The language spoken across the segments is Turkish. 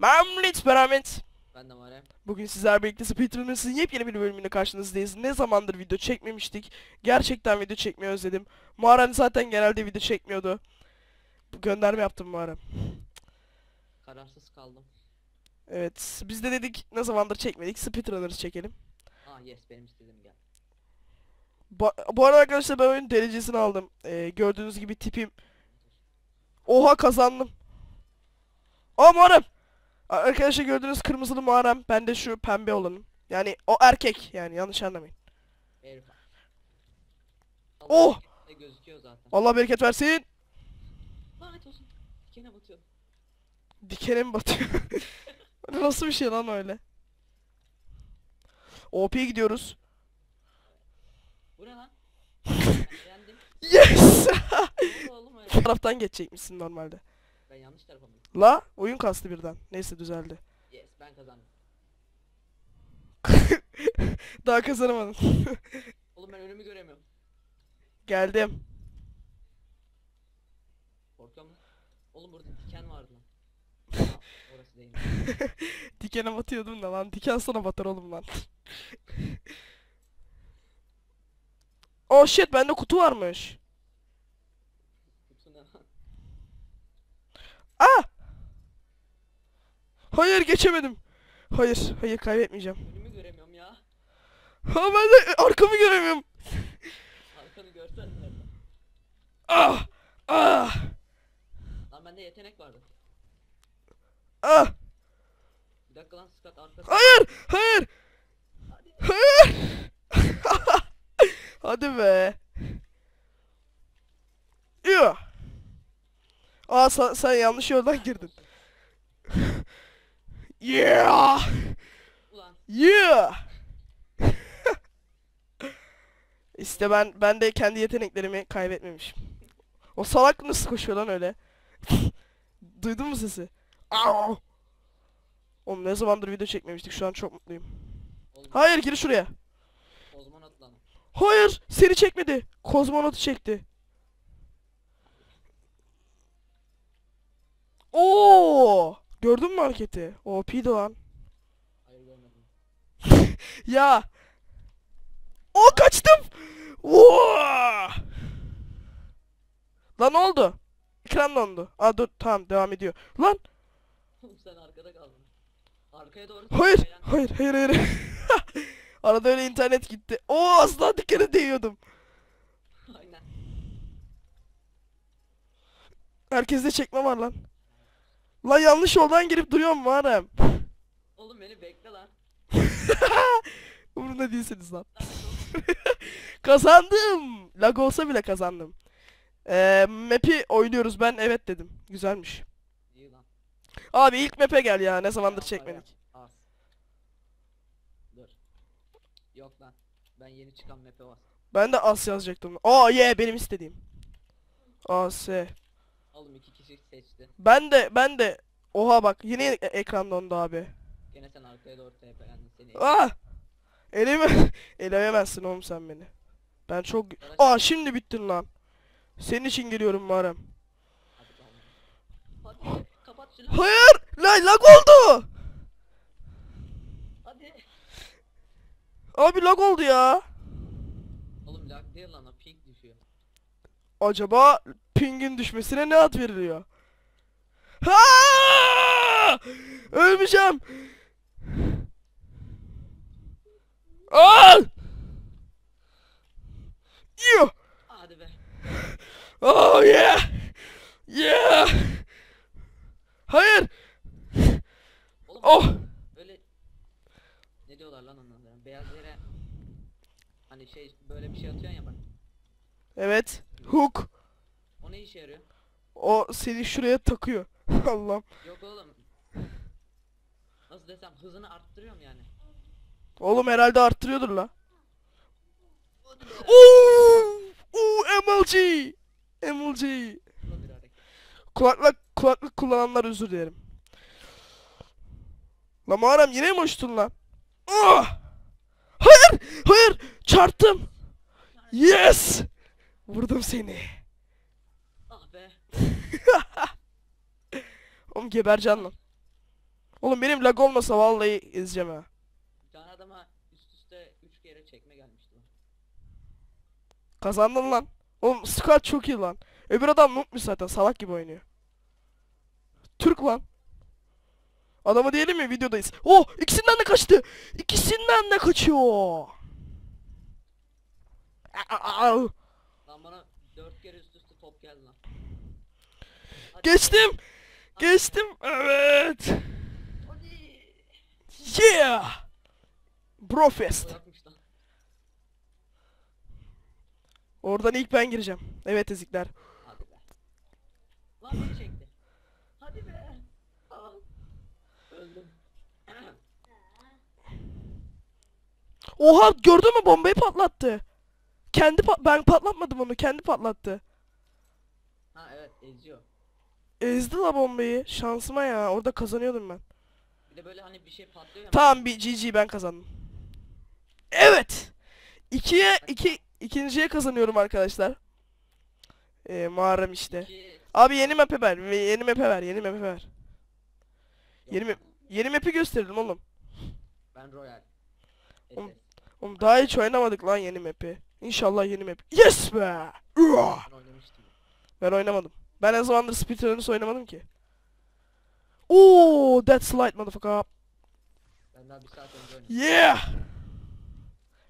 Mamlit Beramet. Ben de Muharrem. Bugün sizler birlikte Speedrunners'ın yepyeni bir bölümüyle karşınızdayız. Ne zamandır video çekmemiştik. Gerçekten video çekmeyi özledim. Muharrem zaten genelde video çekmiyordu. Bu Gönderme yaptım Muharrem. Kararsız kaldım. Evet biz de dedik ne zamandır çekmedik Speedrunners çekelim. Aa yes benim istediğim gel. Bu, bu arada arkadaşlar ben oyunun derecesini aldım. Ee, gördüğünüz gibi tipim. Oha kazandım. Aa Muharrem. Arkadaşlar gördüğünüz kırmızılı Muharrem. Ben de şu pembe olanım. Yani o erkek yani yanlış anlamayın. Herif. Oh! Ne gözüküyor zaten. Allah bereket versin. Lanet olsun. Dikene batıyor. Dikene mi batıyor? Nasıl bir şey lan öyle? OP'ye gidiyoruz. Bu ne lan? Yes! Bu taraftan geçecekmişsin normalde. Ben yanlış tarafa mı? La oyun kastı birden. Neyse düzeldi. Yes ben kazandım. Daha kazanamadım. Oğlum ben önümü göremiyorum. Geldim. Korkuyorum lan. Oğlum burada diken vardı lan. Aa, orası değil. Dikene batıyordum da lan. Diken sana batar oğlum lan. oh shit bende kutu varmış. Kutu ne lan? Ah! Hayır geçemedim. Hayır, hayır kaybetmeyeceğim. Önümü göremiyorum ya. Ha ben de arkamı göremiyorum. Arkanı görsen? Ah! Ah! Lan bende yetenek vardı. Ah! Bir dakika lan Scott arkası. Hayır! Hayır! Hayır! Hadi be. Yuh! Aa sen, sen yanlış yoldan girdin. Yeah! Ulan Yeah! işte ben ben de kendi yeteneklerimi kaybetmemişim. O salak nasıl koşuyor lan öyle? Duydun mu sesi? Au! Oğlum ne zamandır video çekmemiştik şu an çok mutluyum. oğlum Hayır gir şuraya. kozmonot lan. Hayır seni çekmedi. Kozmonotu çekti. Oo! Gördün mü hareketi? OP'di lan. Hayır görmedim. Ya. O kaçtım. Oo! Lan ne oldu? Ekran dondu. Aa dur tamam devam ediyor. Lan sen arkada kaldın. Arkaya doğru. hayır hayır hayır hayır. Arada öyle internet gitti. Oo asla dikene değiyordum. Aynen. Herkeste çekme var lan. Lan yanlış yoldan girip duruyorum Muharrem. Oğlum beni bekle lan. Umurumda değilsiniz lan. Kazandım. Lag olsa bile kazandım. Ee, map'i oynuyoruz ben evet dedim. Güzelmiş. İyi lan. Abi ilk map'e gel ya ne zamandır çekmedik. Az. Dur. Yok lan. Ben yeni çıkan map'e bas. Ben de As yazacaktım. Aa ye benim istediğim. As. Oğlum iki seçti. Ben de ben de Oha bak yine e- ekran dondu abi. Gene sen arkaya doğru tepelendin seni. Ah! Elimi eleyemezsin oğlum sen beni. Ben çok Aa şimdi bittin lan. Senin için geliyorum Muharrem. Hadi bakalım. Hadi kapat şunu. Hayır! La lag oldu. Hadi. Abi lag oldu ya. Oğlum lag değil lan o ping düşüyor. Acaba pingin düşmesine ne ad veriliyor? Ha! Ölmeyeceğim. Aa! Yuh! Hadi be. Oh yeah! Yeah! Hayır! Oğlum Oh! öyle ne diyorlar lan onlara? Beyaz yere hani şey böyle bir şey atıyorsun ya bak. Evet. Hook. O ne işe yarıyor? O seni şuraya takıyor. Allah'ım. Yok oğlum. Nasıl desem hızını arttırıyorum yani. Oğlum herhalde arttırıyordur la. Oo! Oo MLG! MLG. Kulaklık kulaklık kullananlar özür dilerim. La Muharrem yine mi uçtun lan? Ah! Hayır! Hayır! Çarptım! Yes! Vurdum seni. Ah be. Oğlum gebercan lan. Oğlum benim lag olmasa vallahi ezeceğim ha. Tane adama üst üste 3 kere çekme gelmişti. Kazandın lan. Oğlum squad çok iyi lan. Öbür adam noobmuş zaten salak gibi oynuyor. Türk lan. Adama diyelim mi videodayız. Oh ikisinden de kaçtı. İkisinden de kaçıyor. Lan bana 4 kere üst üste top geldi lan. Hadi. Geçtim. Geçtim. Evet. Hadi. Yeah. Brofest. Oradan ilk ben gireceğim. Evet ezikler. Hadi be. Lan beni çekti. Hadi be. Aa. Öldüm. Oha gördün mü bombayı patlattı. Kendi pa- ben patlatmadım onu kendi patlattı. ha evet eziyor. Ezdi la bombayı. Şansıma ya. Orada kazanıyordum ben. Bir de böyle hani bir şey patlıyor ya. Tamam bir GG ben kazandım. Evet. İkiye iki ikinciye kazanıyorum arkadaşlar. Ee, Muharrem işte. İki- Abi yeni map'e ver. ve Yeni map'e ver. Yeni map'e ver. Yok Yeni map. Yeni map'i gösterelim oğlum. Ben Royal. Oğlum. Oğlum daha hiç oynamadık lan yeni map'i. İnşallah yeni map. Yes be. Ben. Ben oynamadım. Ben ne zamandır Speedrunners oynamadım ki. Oo, that's light motherfucker. Ben daha bir saat önce oynadım. Yeah.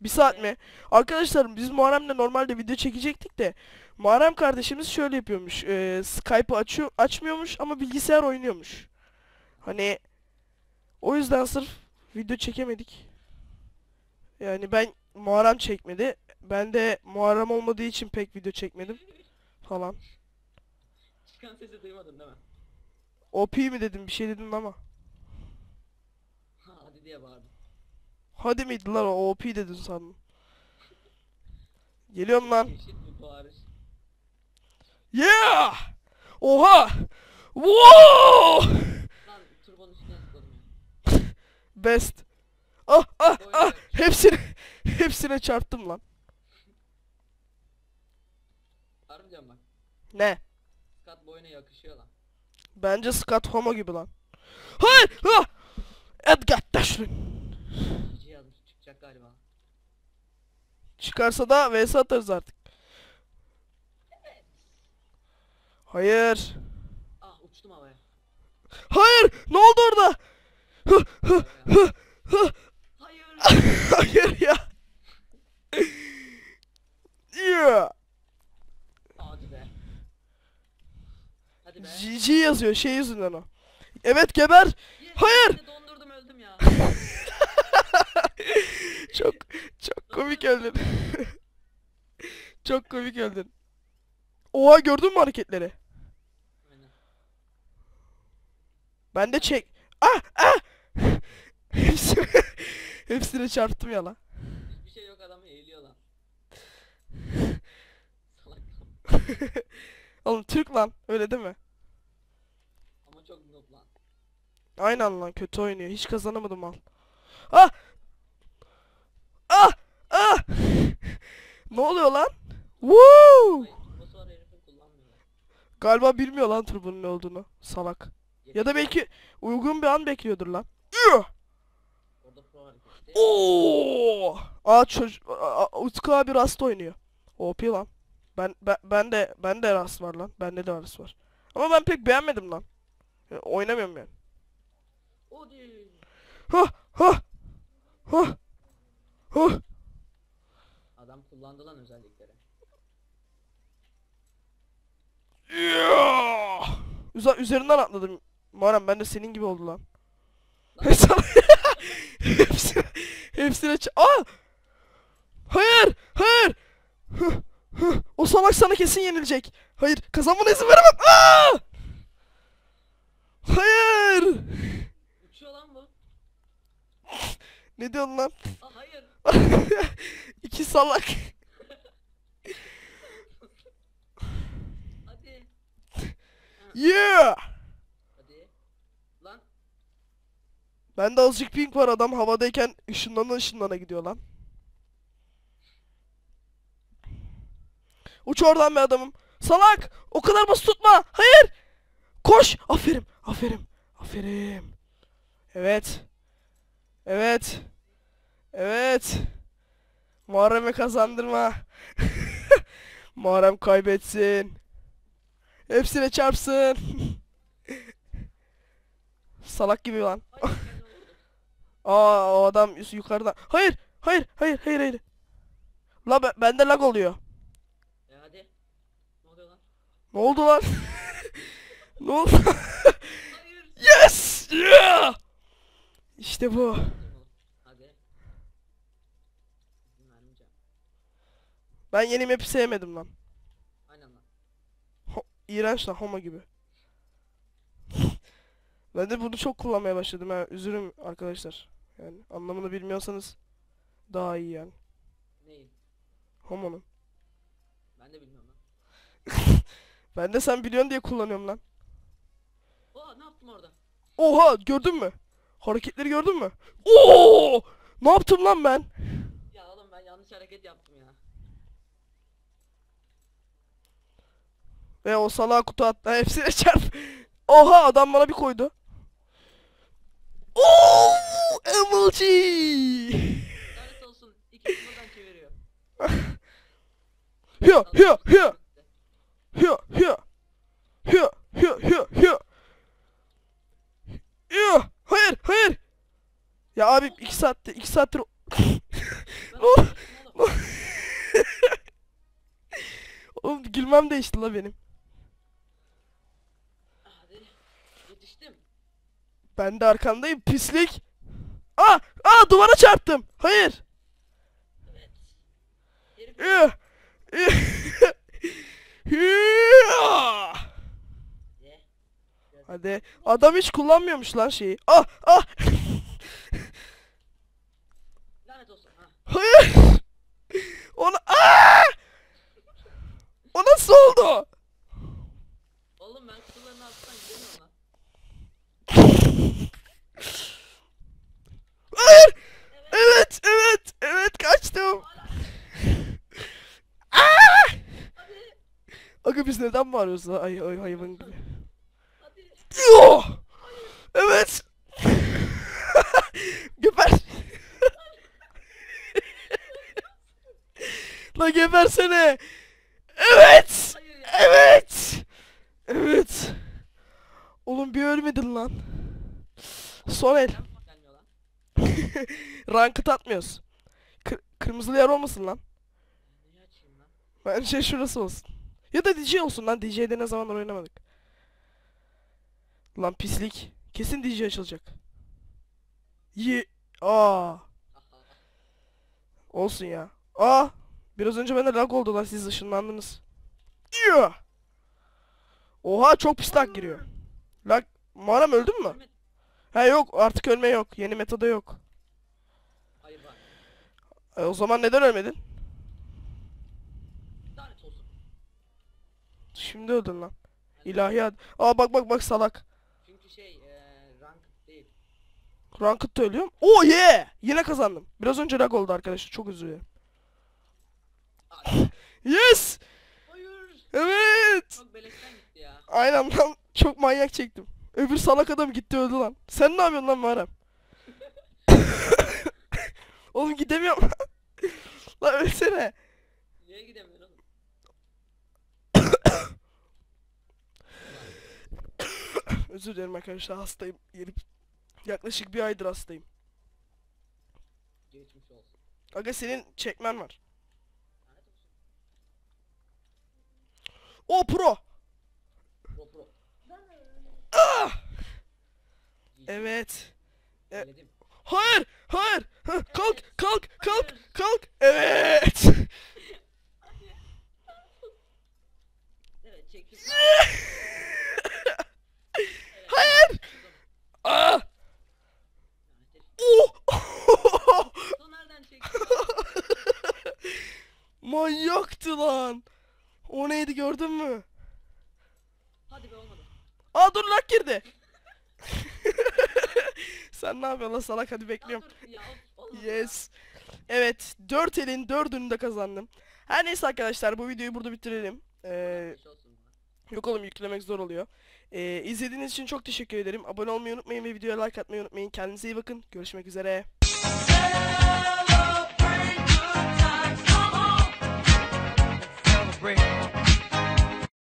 Bir saat mi? Arkadaşlar biz Muharrem'le normalde video çekecektik de Muharrem kardeşimiz şöyle yapıyormuş. E, Skype'ı açıyor, açmıyormuş ama bilgisayar oynuyormuş. Hani o yüzden sırf video çekemedik. Yani ben Muharrem çekmedi. Ben de Muharrem olmadığı için pek video çekmedim falan. Çıkan sesi duymadın değil mi? OP mi dedim bir şey dedim ama. Ha, hadi diye bağırdım. Hadi miydi lan o OP dedin sandım. Geliyorum lan. Bağırış. Yeah! Oha! Wow! Lan turbonun üstüne tıkladım ya. Best. Ah ah ah hepsine hepsine çarptım lan. Harbi diyorum bak. Ne? Boyuna yakışıyor lan. Bence Scott Homo gibi lan. Hayır! Ah! Edgar yazmış çıkacak galiba. Çıkarsa da vs atarız artık. Hayır. Ah uçtum havaya. Hayır! Ne oldu orada? Hayır. Hayır ya. Yeah. Hadi be. Hadi be. GG yazıyor şey yüzünden o. Evet geber. Hayır. Dondurdum öldüm ya. Çok çok komik öldün. çok komik öldün. Oha gördün mü hareketleri? Ben de çek. Ah ah. Hepsi, hepsine çarptım ya lan. Hiçbir şey yok adam eğiliyor lan. Salak. Oğlum Türk lan öyle değil mi? Ama çok noob lan. Aynen lan kötü oynuyor. Hiç kazanamadım al. Ah! Ah! Ah! ne oluyor lan? Woo! Galiba bilmiyor lan turbunun ne olduğunu. Salak. Ya da belki uygun bir an bekliyordur lan. Oo! Aa çocuk Utku abi Rast oynuyor. OP lan. Ben ben ben de ben de Rast var lan. Bende de Rast var. Ama ben pek beğenmedim lan. Ya, oynamıyorum yani. Hadi. Ha ha ha ha. Adam kullandı lan özellikleri. Yeah! Üzer üzerinden atladım. Muharrem ben de senin gibi oldu lan. Hepsine hepsine ç- Aa! Hayır! Hayır! Hı, hı. O salak sana kesin yenilecek. Hayır, kazanmana izin veremem. Aa! Hayır! uçuyor lan bu. Ne diyorsun lan? Ah hayır. İki salak. Hadi. Yeah! Hadi. Lan. Bende azıcık ping var adam havadayken ışınlana ışınlana gidiyor lan. Uç oradan be adamım. Salak! O kadar basit tutma. Hayır! Koş! Aferin. Aferin. Aferin. Evet. Evet. Evet. Muharrem'e kazandırma. Muharrem kaybetsin. Hepsine çarpsın. Salak gibi lan. Aa o adam yukarıda. Hayır, hayır, hayır, hayır, hayır. La be- bende lag oluyor. E hadi. Ne oluyor lan? Ne oldu lan? ne oldu? Yes! Yeah! İşte bu. Ben yeni map'i sevmedim lan. Aynen lan. İğrenç lan homo gibi. ben de bunu çok kullanmaya başladım ha. Üzülüm arkadaşlar. Yani anlamını bilmiyorsanız daha iyi yani. Neyin? Homo'nun. Ben de bilmiyorum lan. Ben de sen biliyorsun diye kullanıyorum lan. Yaptım orada? Oha gördün mü? Hareketleri gördün mü? Oo! Ne yaptım lan ben? Ya oğlum ben yanlış hareket yaptım ya. Ve o salağa kutu attı. Hepsine çarp. Oha adam bana bir koydu. Oo! MLG! Lanet olsun. 2-0'dan çeviriyor. Hıyor, hıyor, hıyor, hıyor, hıyor. Hıyor, hıyor, hıyor, hıyor. Hıyor. Hayır, hayır. Ya abi iki saatte, iki saattir Oğlum. gülmem değişti la benim. Ben de arkandayım pislik. Aa, aa duvara çarptım. Hayır. Evet. Herif Hıyor. Hıyor. Ye. Hadi. Adam hiç kullanmıyormuş lan şeyi. Ah, ah. Lanet olsun. Ha. Hayır. Ona Aa! O nasıl oldu? Oğlum ben kutuların altından gidemiyorum lan. Hayır. Evet, evet, evet kaçtım. Aa! Hadi. Aga biz neden bağırıyoruz? Ay ay hayvan gibi. Hadi. Yo! Evet. Geber. La gebersene. Evet. Evet. Evet. Oğlum bir ölmedin lan. Son el. Neden bak gelmiyor lan? Ranked atmıyoruz. Kır- kırmızılı yer olmasın lan. Lan? Bence şurası olsun. Ya da DJ olsun lan. DJ'de ne zamanlar oynamadık. Lan pislik. Kesin DJ açılacak. Ye. Aa. Olsun ya. Aa. Biraz önce bende lag oldu lan siz ışınlandınız. Yeah. Oha çok pis lag giriyor. Lag. Muharrem öldün mü? Ha yok artık ölme yok. Yeni metada yok. E, o zaman neden ölmedin? Şimdi öldün lan. İlahiyat. Aa bak bak bak salak. Çünkü şey eee rank değil. Ranked ölüyorum. Oh yeah! Yine kazandım. Biraz önce lag oldu arkadaşlar. Çok. Hadi. Yes! Hayır. Evet! Beleşten gitti ya. Aynen lan. Çok manyak çektim. Öbür salak adam gitti öldü lan. Sen ne yapıyorsun lan Muharrem? Oğlum gidemiyorum. lan ölsene. Niye gidemiyor oğlum? Özür dilerim arkadaşlar hastayım. Yeri- Yaklaşık bir aydır hastayım. Geçmiş olsun. Aga senin çekmen var. Lanet olsun. O pro. Pro pro. GG. Evet. e-. Hayır, hayır. Hah, kalk, kalk, kalk, kalk. Evet. Hayır. Herif. Oh. Manyaktı lan. O neydi gördün mü? Hadi be olmadı. Aa dur lak girdi. Sen ne yapıyorsun lan salak hadi bekliyorum. ya. Yes. Evet 4 elin 4'ünü de kazandım. Her neyse arkadaşlar bu videoyu burada bitirelim. Ee, bana. Yok oğlum yüklemek zor oluyor. Ee, izlediğiniz için çok teşekkür ederim. Abone olmayı unutmayın ve videoya like atmayı unutmayın. Kendinize iyi bakın. Görüşmek üzere.